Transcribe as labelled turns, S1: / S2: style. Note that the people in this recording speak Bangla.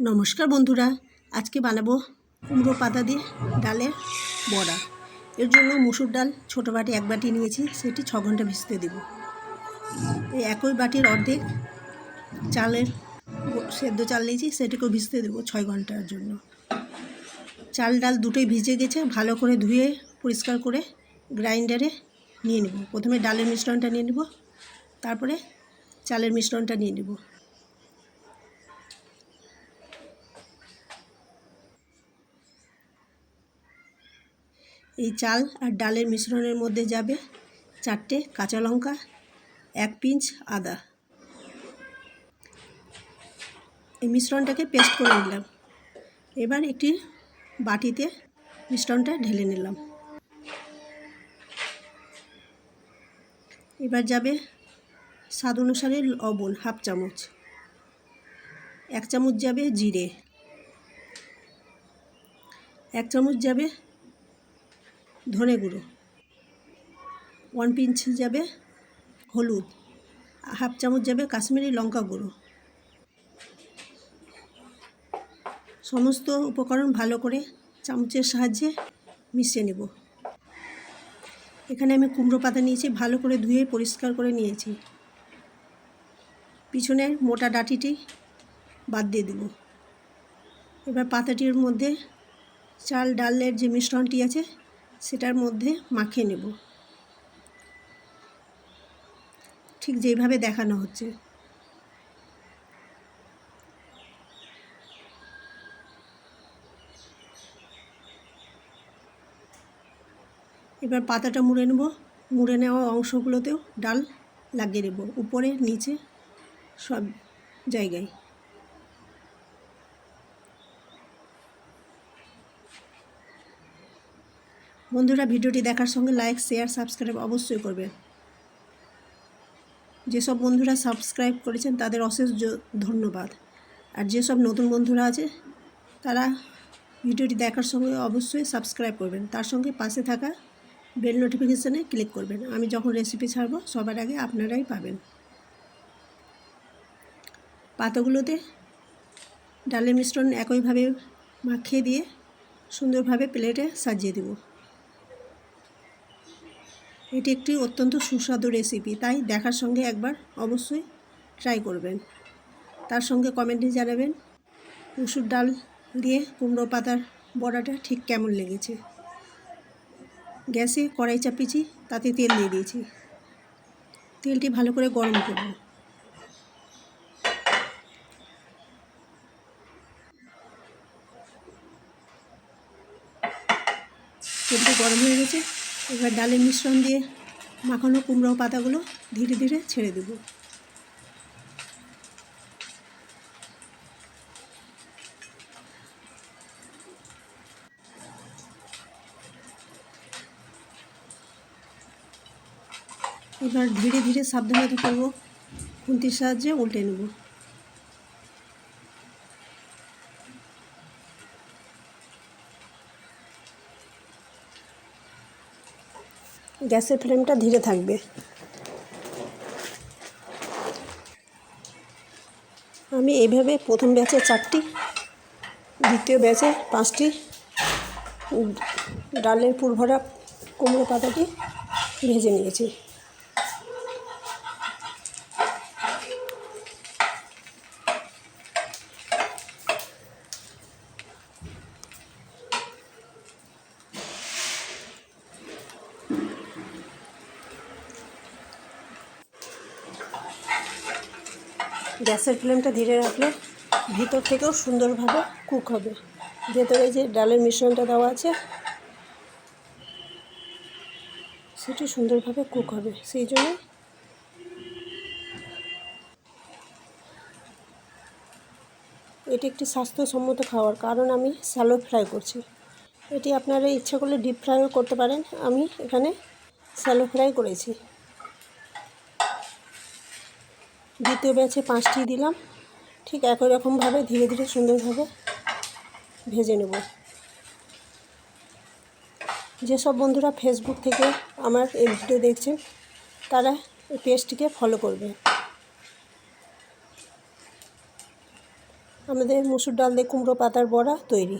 S1: নমস্কার বন্ধুরা, আজকে বানাবো কুমড়ো পাতা দিয়ে ডালের বড়া। এর জন্য মুসুর ডাল ছোটো বাটি এক বাটি নিয়েছি, সেটি ছ ঘণ্টা ভিজতে দেব। এই একই বাটির অর্ধেক চালের সেদ্ধ চাল নিয়েছি, সেটিকেও ভিজতে দেবো ছয় ঘণ্টার জন্য। চাল ডাল দুটোই ভিজে গেছে, ভালো করে ধুয়ে, পরিষ্কার করে গ্রাইন্ডারে নিয়ে নেব। প্রথমে ডালের মিশ্রণটা নিয়ে নেব, তারপরে চালের মিশ্রণটা নিয়ে নেব। এই চাল আর ডালের মিশ্রণের মধ্যে যাবে চারটে কাঁচা লঙ্কা, এক পিঞ্চ আদা। এই মিশ্রণটাকে পেস্ট করে নিলাম। এবার একটি বাটিতে মিশ্রণটা ঢেলে নিলাম। এবার যাবে স্বাদ অনুসারে লবণ হাফ চামচ। এক চামচ যাবে জিরে। এক চামচ যাবে ধনে গুঁড়ো। ওয়ান পিঞ্চ যাবে হলুদ হাফ চামচ যাবে কাশ্মীরি লঙ্কা গুঁড়ো। সমস্ত উপকরণ ভালো করে চামচের সাহায্যে মিশিয়ে নেব। এখানে আমি কুমড়ো পাতা নিয়েছি, ভালো করে ধুয়ে পরিষ্কার করে নিয়েছি। পিছনের মোটা ডাঁটিটি বাদ দিয়ে দেব। এবার পাতাটির মধ্যে চাল, ডালের যে মিশ্রণটি আছে সেটার মধ্যে মাখিয়ে নেব। ঠিক যেভাবে দেখানো হচ্ছে। এবার পাতাটা মুড়ে নেব। মুড়ে নেওয়া অংশগুলোতেও ডাল লাগিয়ে দেব উপরে, নিচে সব জায়গায়। বন্ধুরা ভিডিওটি দেখার সঙ্গে লাইক, শেয়ার, সাবস্ক্রাইব অবশ্যই করবেন যেসব বন্ধুরা সাবস্ক্রাইব করেছেন তাদের অশেষ ধন্যবাদ। আর যেসব নতুন বন্ধুরা আছে, তারা ভিডিওটি দেখার সঙ্গে অবশ্যই সাবস্ক্রাইব করবেন। তার সঙ্গে পাশে থাকা বেল নোটিফিকেশানে ক্লিক করবেন। আমি যখন রেসিপি ছাড়বো, সবার আগে আপনারাই পাবেন। পাতাগুলোতে ডালের মিশ্রণ একইভাবে মাখিয়ে দিয়ে সুন্দরভাবে প্লেটে সাজিয়ে দেবো। এটি একটি অত্যন্ত সুস্বাদু রেসিপি তাই দেখার সঙ্গে একবার অবশ্যই ট্রাই করবেন। তার সঙ্গে কমেন্টে জানাবেন, মুসুর ডাল দিয়ে কুমড়ো পাতার বড়াটা ঠিক কেমন লেগেছে। গ্যাসে কড়াই চাপিয়েছি, তাতে তেল দিয়ে দিয়েছি। তেলটি ভালো করে গরম করব। তেলটি গরম হয়ে গেছে। এবার ডালের মিশ্রণ দিয়ে মাখানো কুমড়ো পাতাগুলো ধীরে ধীরে ছেড়ে দেব। এবার ধীরে ধীরে সাবধানতা করব। খুন্তির সাহায্যে উল্টে নেব। গ্যাসের ফ্লেমটা ধীরে থাকবে। আমি এইভাবে প্রথম ব্যাচে চারটি, দ্বিতীয় ব্যাচে পাঁচটি, ডালের পুরভরা কুমড়ো পাতাটি ভেজে নিয়েছি। গ্যাসের ফ্লেমটা ধীরে রাখলে ভিতর থেকেও সুন্দরভাবে কুক হবে। ভেতরে যে ডালের মিশ্রণটা দেওয়া আছে, সেটি সুন্দরভাবে কুক হবে। সেই জন্য এটি একটি স্বাস্থ্যসম্মত খাওয়ার কারণ আমি স্যালো ফ্রাই করছি। এটি আপনারা ইচ্ছা করলে ডিপ ফ্রাইও করতে পারেন। আমি এখানে স্যালো ফ্রাই করেছি। দ্বিতীয় ব্যাচে পাঁচটি দিলাম। ঠিক একই রকমভাবে ধীরে ধীরে সুন্দরভাবে ভেজে নেব। যেসব বন্ধুরা ফেসবুক থেকে আমার এই ভিডিও দেখছেন, তারা এই পেজটিকে ফলো করবে। আমাদের মুসুর ডাল দিয়ে কুমড়ো পাতার বড়া তৈরি।